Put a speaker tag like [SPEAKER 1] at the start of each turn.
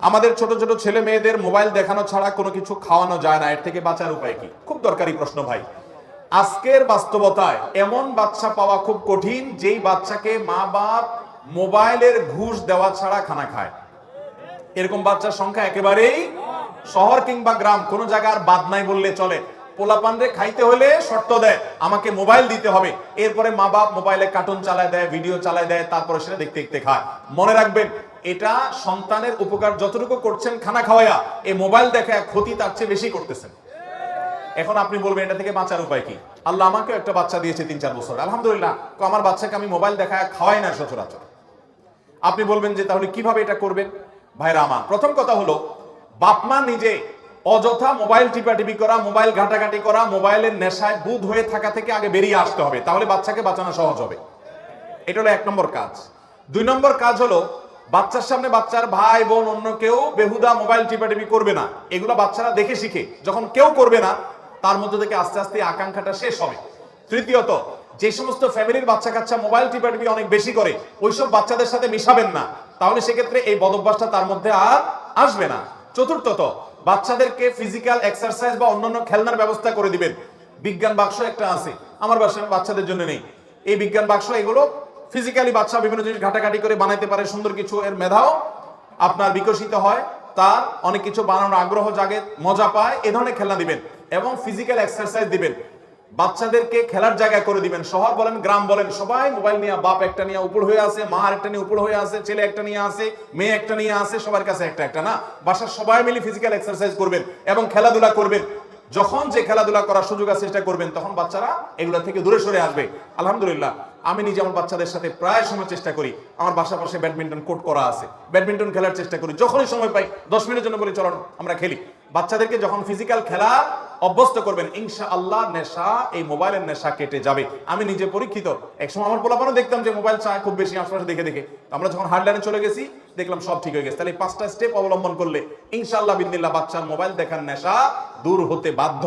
[SPEAKER 1] আমাদের ছোট ছোট ছেলে মেয়েদের মোবাইল দেখানো ছাড়া কোনো কিছু খাওয়ানো যায় না। এর থেকে বাঁচার উপায় কি? খুব দরকারি প্রশ্ন ভাই। আজকের বাস্তবতায় এমন বাচ্চা পাওয়া খুব কঠিন, যেই বাচ্চাকে মা বাপ মোবাইলের ঘুষ দেওয়া ছাড়া খানা খায়। এরকম বাচ্চার সংখ্যা একেবারেই শহর কিংবা গ্রাম কোন জায়গার বাদ নাই বললে চলে। পোলাপানরে খাইতে হলে শর্ত দেয়, আমাকে মোবাইল দিতে হবে। এরপরে মা বাপ মোবাইলে কার্টুন চালায় দেয়, ভিডিও চালায় দেয়, তারপরে সেটা দেখতে দেখতে খায়। মনে রাখবেন, এটা সন্তানের উপকার যতটুকু করছেন খানা খাওয়ায়া, এই মোবাইল দেখে ক্ষতি তার চেয়ে বেশি করতেছেন। এখন আপনি বলবেন, এটা থেকে বাঁচার উপায় কি? আল্লাহ আমাকে একটা বাচ্চা দিয়েছে তিন চার বছর। আলহামদুলিল্লাহ আমার বাচ্চাকে আমি মোবাইল দেখা খাওয়াই না সচরাচর। আপনি বলবেন যে, তাহলে কীভাবে এটা করবেন? ভাইরা আমার, প্রথম কথা হলো বাপমা নিজে অযথা মোবাইল টিপাটিপি করা, মোবাইল ঘাটাঘাটি করা, মোবাইলের নেশায় বুধ হয়ে থাকা থেকে আগে বেরিয়ে আসতে হবে, তাহলে বাচ্চাকে বাঁচানো সহজ হবে। এটা হলো এক নম্বর কাজ। দুই নম্বর কাজ হলো, বাচ্চার সামনে বাচ্চার ভাই, বোন, অন্য কেউ বেহুদা মোবাইল টিপাটিপি করবে না। এগুলো বাচ্চারা দেখে শিখে, যখন কেউ করবে না, তার মধ্যে থেকে আস্তে আস্তে আকাঙ্ক্ষাটা শেষ হবে। তৃতীয়ত, যে সমস্ত ফ্যামিলির বাচ্চা কাচ্চা মোবাইল টিপাটিপি অনেক বেশি করে, ওইসব বাচ্চাদের সাথে মিশাবেন না, তাহলে সেক্ষেত্রে এই বদভ্যাসটা তার মধ্যে আর আসবে না। চতুর্থত বাচ্চাদেরকে ফিজিক্যাল এক্সারসাইজ বা অন্যান্য খেলনার ব্যবস্থা করে দিবেন। বিজ্ঞান বাক্স একটা আছে। আমার বাসায় বাচ্চাদের জন্য নেই। এই বিজ্ঞান বাক্স এগুলো ফিজিক্যালি বাচ্চা বিভিন্ন জিনিস ঘাটাঘাটি করে বানাইতে পারে, সুন্দর কিছু। এর মেধাও আপনার বিকশিত হয়, তার অনেক কিছু বানানোর আগ্রহ জাগে, মজা পায়, এ ধরনের খেলনা দিবেন এবং ফিজিক্যাল এক্সারসাইজ দিবেন। বাচ্চাদেরকে খেলার জায়গা করে দিবেন। শহর বলেন, গ্রাম বলেন, সবাই মোবাইল নিয়ে বাপ একটা নিয়ে উপর হয়ে আছে, মা একটা নিয়ে উপর হয়ে আছে, ছেলে একটা নিয়ে আছে, মেয়ে একটা নিয়ে আছে, সবার কাছে একটা একটা না? বাসার সবাই মিলে ফিজিক্যাল এক্সারসাইজ করবেন এবং খেলাধুলা করবেন। যখন যে খেলাধুলা করার সুযোগ আছে চেষ্টা করবেন, তখন বাচ্চারা এগুলা থেকে দূরে সরে আসবে। আলহামদুলিল্লাহ, আমি নিজে আমার বাচ্চাদের সাথে প্রায় সময় চেষ্টা করি। আমার বাসা পাশে ব্যাডমিন্টন কোর্ট করা আছে। ব্যাডমিন্টন খেলার চেষ্টা করি। যখনই সময় পাই, দশ মিনিটের জন্য বলি, চলো আমরা খেলি। বাচ্চাদেরকে যখন ফিজিক্যাল খেলা অভ্যস্ত করবেন ইনশা আল্লাহ নেশা, এই মোবাইলের নেশা কেটে যাবে। আমি নিজে পরীক্ষিত। একসময় আমার পোলাপানও দেখতাম যে মোবাইল চায় খুব বেশি, আশপাশে দেখে দেখে। আমরা যখন হার্ডলাইনে চলে গেছি, দেখলাম সব ঠিক হয়ে গেছে। তাহলে পাঁচটা স্টেপ অবলম্বন করলে ইনশাআল্লাহ বিদিল্লা বাচ্চার মোবাইল দেখার নেশা দূর হতে বাধ্য।